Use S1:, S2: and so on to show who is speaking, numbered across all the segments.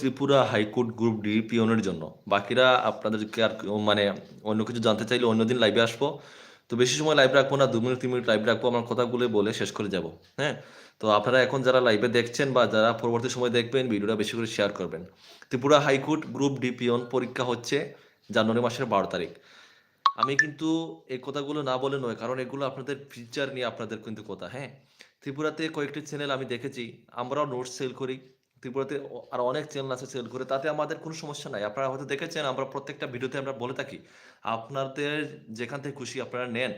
S1: Tripura high court group D পিওনের জন্য। বাকিরা আপনাদেরকে আর মানে অন্য কিছু জানতে চাইলে অন্যদিন লাইভে আসব। তো বেশি সময় লাইভ রাখব না, দু মিনিট, তিন মিনিট লাইভ রাখব, আমার কথাগুলো বলে শেষ করে যাব হ্যাঁ? তো আপনারা এখন যারা লাইভে দেখছেন বা যারা পরবর্তী সময় দেখবেন, ভিডিওটা বেশি করে শেয়ার করবেন। Tripura high court group D peon পরীক্ষা হচ্ছে জানুয়ারি মাসের বারো তারিখ। আমি কিন্তু এই কথাগুলো না বলে নয়, কারণ এগুলো আপনাদের ফিচার নিয়ে আপনাদের কিন্তু কথা হ্যাঁ? ত্রিপুরাতে কয়েকটি চ্যানেল আমি দেখেছি, আমরাও নোটস সেল করি। ত্রিপুরাতে আর অনেক চ্যানেল আছে সেল করে, তাতে আমাদের কোনো সমস্যা নাই। আপনারা হয়তো দেখেছেন, আমরা প্রত্যেকটা ভিডিওতে আমরা বলে থাকি, আপনাদের যেখান থেকে খুশি আপনারা নেন,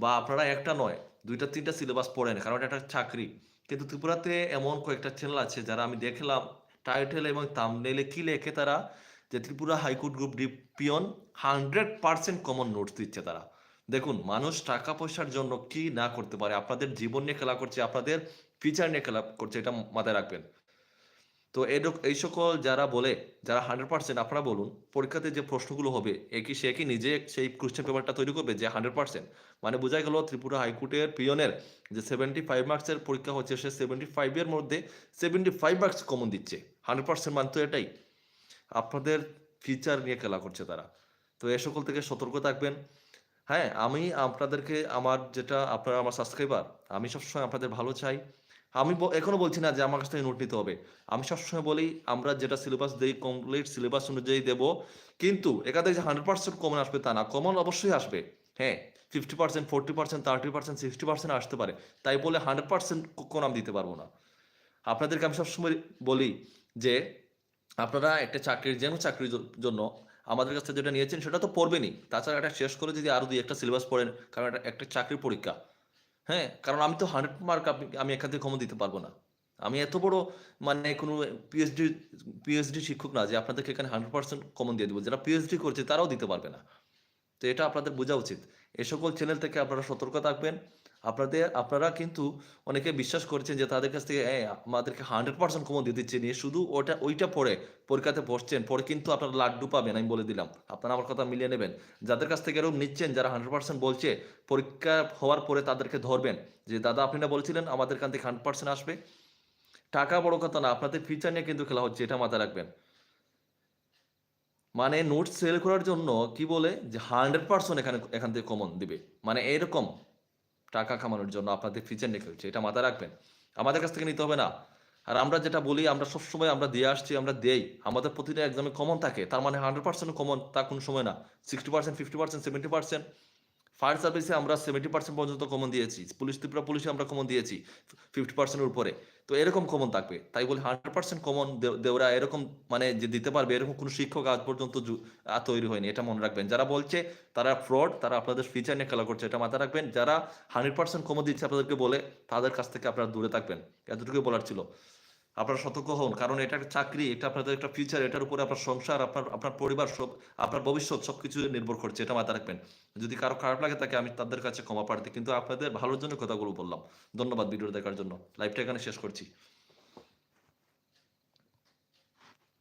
S1: বা আপনারা একটা নয়, দুইটা, তিনটা সিলেবাস পড়েন, কারণ এটা একটা চাকরি। কিন্তু ত্রিপুরাতে এমন কয়েকটা চ্যানেল আছে, যারা আমি দেখলাম টাইটেল এবং তামনেলে কি লেখে তারা, যে Tripura high court group D peon hundred percent common notes দিচ্ছে তারা। দেখুন, মানুষ টাকা পয়সার জন্য কি না করতে পারে, আপনাদের জীবন নিয়ে খেলা করছে, আপনাদের ফিচার নিয়ে খেলা করছে, এটা মাথায় রাখবেন। তো এই সকল যারা বলে, যারা হান্ড্রেড পার্সেন্ট আপনারা বলুন, পরীক্ষাতে যে প্রশ্নগুলো হবে, এ কি, সে কি নিজে সেই কোশ্চেন পেপারটা তৈরি করবে যে হান্ড্রেড পার্সেন্ট মানে বোঝা গেল ত্রিপুরা হাইকোর্টের পিয়নের যে সেভেন্টি ফাইভ মার্কসের পরীক্ষা হচ্ছে, সে সেভেন্টি ফাইভের মধ্যে সেভেন্টি ফাইভ মার্কস কমন দিচ্ছে। হান্ড্রেড পার্সেন্ট মান তো এটাই। আপনাদের ফিচার নিয়ে খেলা করছে তারা। তো এ সকল থেকে সতর্ক থাকবেন। হ্যাঁ আমি আপনাদেরকে, আমার যেটা, আপনারা আমার সাবস্ক্রাইবার আমি সবসময় আপনাদের ভালো চাই। আমি এখনও বলছি না যে আমার কাছ থেকে নোট নিতে হবে। আমি সবসময় বলি, আমরা যেটা সিলেবাস দিই কমপ্লিট সিলেবাস অনুযায়ী দেব। কিন্তু থেকে যে হান্ড্রেড পার্সেন্ট কমন আসবে তা না। কমন অবশ্যই আসবে। হ্যাঁ fifty percent forty percent thirty percent sixty percent আসতে পারে। তাই বলে হান্ড্রেড পার্সেন্ট কোন আমি দিতে পারব না। আপনাদেরকে আমি সবসময় বলি যে, আপনারা একটা চাকরির যেন চাকরির জন্য আমাদের কাছে যেটা নিয়েছেন সেটা তো পড়বেনই। তাছাড়া এটা শেষ করে যদি আরও দুই একটা সিলেবাস পড়েন, কারণ এটা একটা চাকরির পরীক্ষা। হ্যাঁ কারণ আমি তো হান্ড্রেড মার্ক আমি এখান থেকে দিতে পারব না। আমি এত বড় মানে কোনো পিএইচডি পিএইচডি শিক্ষক না যে আপনাদেরকে এখানে হান্ড্রেড পার্সেন্ট কমন দিয়ে দেবো। যারা পিএইচডি করছে তারাও দিতে পারবে না। তো এটা আপনাদের বোঝা উচিত। এই সকল চ্যানেল থেকে আপনারা সতর্ক থাকবেন। আপনাদের আপনারা কিন্তু অনেকে বিশ্বাস করছেন যে তাদের কাছ থেকে "এই, আমাদেরকে হান্ড্রেড পার্সেন্ট কমন দিয়ে দিচ্ছে। নিয়ে শুধু ওটা ওইটা পড়ে পরীক্ষাতে বসছেন পরে কিন্তু আপনারা লাড্ডু পাবেন আমি বলে দিলাম। আপনারা আমার কথা মিলিয়ে নেবেন। যাদের কাছ থেকে এরকম নিচ্ছেন যারা হান্ড্রেড পার্সেন্ট বলছে পরীক্ষা হওয়ার পরে তাদেরকে ধরবেন যে দাদা আপনি না বলছিলেন আমাদের কান থেকে হান্ড্রেড পার্সেন্ট আসবে? টাকা বড় কথা না আপনাদের ফিচার নিয়ে কিন্তু খেলা হচ্ছে এটা মাথায় রাখবেন। মানে নোট সেল করার জন্য কি বলে? যে হান্ড্রেড পার্সেন্ট এখানে, এখান থেকে কমন দিবে। মানে এরকম টাকা কামানোর জন্য আপনাদের ফিচার নিয়ে খেলছে এটা মাথায় রাখবেন। আমাদের কাছ থেকে নিতে হবে না। আর আমরা যেটা বলি, আমরা সবসময় আমরা দিয়ে আসছি, আমরা দেই। আমাদের প্রতিটা এক্সামে কমন থাকে, তার মানে হান্ড্রেড পার্সেন্ট কমন তা কোনো সময় না। Sixty percent fifty percent seventy percent fire সার্ভিসে আমরা সেভেন্টি পার্সেন্ট পর্যন্ত কমন দিয়েছি। পুলিশ ত্রিপুরা পুলিশে আমরা কমন দিয়েছি ফিফটি পার্সেন্টের উপরে। তো এরকম কমন থাকবে। তাই বলে হান্ড্রেড পার্সেন্ট কমন দেওরা এরকম মানে যে দিতে পারবে, এরকম কোনো শিক্ষক আজ পর্যন্ত তৈরি হয়নি। এটা মনে রাখবেন। যারা বলছে তারা ফ্রড তারা আপনাদের ফিচার নিয়ে খেলা করছে, এটা মাথায় রাখবেন। যারা হান্ড্রেড পার্সেন্ট কমন দিচ্ছে আপনাদেরকে বলে, তাদের কাছ থেকে আপনারা দূরে থাকবেন। এতটুকুই বলার ছিল। আপনারা সতর্ক হন। কারণ এটা একটা চাকরি, এটা আপনাদের একটা ফিউচার এটার উপরে আপনার সংসার, আপনার আপনার পরিবার, সব, আপনার ভবিষ্যৎ সব কিছু নির্ভর করছে, এটা মাথায় রাখবেন। যদি কারও খারাপ লাগে তাকে আমি তাদের কাছে ক্ষমা পাঠাতে কিন্তু আপনাদের ভালোর জন্য কথাগুলো বললাম। ধন্যবাদ ভিডিও দেখার জন্য। লাইভটা এখানে শেষ করছি।